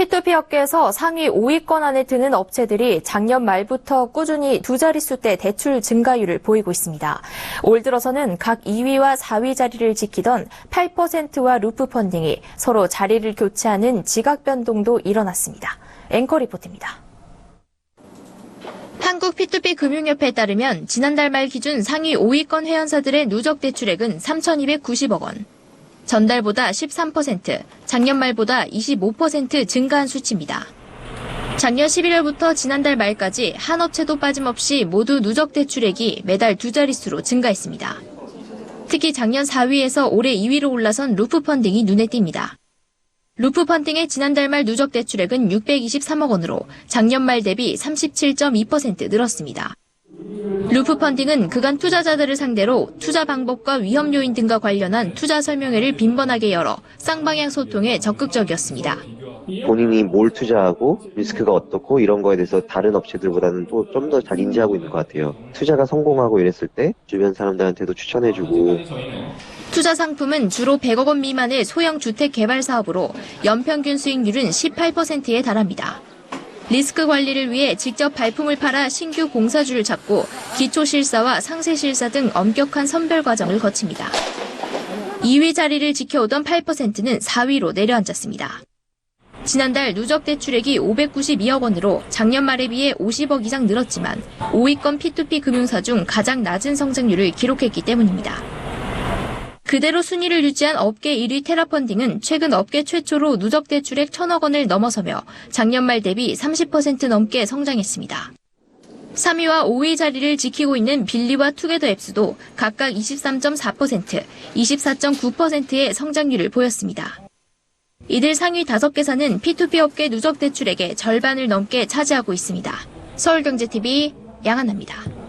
P2P 업계에서 상위 5위권 안에 드는 업체들이 작년 말부터 꾸준히 두 자릿수대 대출 증가율을 보이고 있습니다. 올 들어서는 각 2위와 4위 자리를 지키던 8%와 루프 펀딩이 서로 자리를 교체하는 지각 변동도 일어났습니다. 앵커 리포트입니다. 한국 P2P 금융협회에 따르면 지난달 말 기준 상위 5위권 회원사들의 누적 대출액은 3,290억 원. 전달보다 13%, 작년 말보다 25% 증가한 수치입니다. 작년 11월부터 지난달 말까지 한 업체도 빠짐없이 모두 누적 대출액이 매달 두 자릿수로 증가했습니다. 특히 작년 4위에서 올해 2위로 올라선 루프 펀딩이 눈에 띕니다. 루프 펀딩의 지난달 말 누적 대출액은 623억 원으로 작년 말 대비 37.2% 늘었습니다. 루프 펀딩은 그간 투자자들을 상대로 투자 방법과 위험 요인 등과 관련한 투자 설명회를 빈번하게 열어 쌍방향 소통에 적극적이었습니다. 본인이 뭘 투자하고 리스크가 어떻고 이런 거에 대해서 다른 업체들보다는 또 좀 더 잘 인지하고 있는 것 같아요. 투자가 성공하고 이랬을 때 주변 사람들한테도 추천해주고 투자 상품은 주로 100억 원 미만의 소형 주택 개발 사업으로 연평균 수익률은 18%에 달합니다. 리스크 관리를 위해 직접 발품을 팔아 신규 공사주를 찾고 기초 실사와 상세 실사 등 엄격한 선별 과정을 거칩니다. 2위 자리를 지켜오던 8%는 4위로 내려앉았습니다. 지난달 누적 대출액이 592억 원으로 작년 말에 비해 50억 이상 늘었지만 5위권 P2P 금융사 중 가장 낮은 성장률을 기록했기 때문입니다. 그대로 순위를 유지한 업계 1위 테라펀딩은 최근 업계 최초로 누적 대출액 1천억 원을 넘어서며 작년 말 대비 30% 넘게 성장했습니다. 3위와 5위 자리를 지키고 있는 빌리와 투게더 앱스도 각각 23.4%, 24.9%의 성장률을 보였습니다. 이들 상위 5개사는 P2P 업계 누적 대출액의 절반을 넘게 차지하고 있습니다. 서울경제TV 양한나입니다.